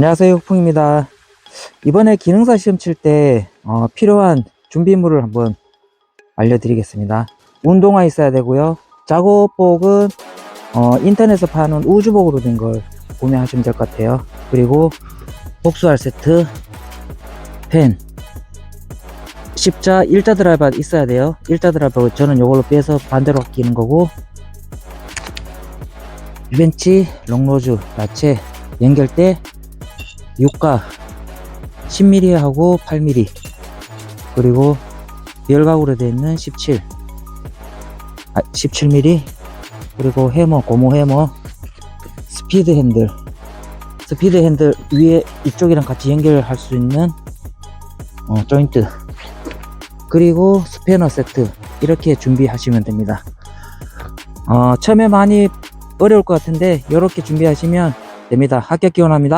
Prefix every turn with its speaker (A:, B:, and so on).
A: 안녕하세요 흑풍입니다. 이번에 기능사 시험 칠때 어, 필요한 준비물을 한번 알려드리겠습니다. 운동화 있어야 되고요. 작업복은 어, 인터넷에서 파는 우주복으로 된 걸 구매하시면 될 것 같아요. 그리고 복수할 세트 펜. 십자 일자 드라이버 있어야 돼요. 일자 드라이버 저는 이걸로 빼서 반대로 끼는 거고 벤치 롱로즈 야채 연결대 유가 10mm 하고 8mm 그리고 열각으로 되어 있는 17 아, 17mm 그리고 해머 고무 해머. 스피드 핸들. 스피드 핸들 위에 이쪽이랑 같이 연결할 수 있는 어, 조인트. 그리고 스패너 세트. 이렇게 준비하시면 됩니다. 어, 처음에 많이 어려울 것 같은데 이렇게 준비하시면 됩니다. 합격 기원합니다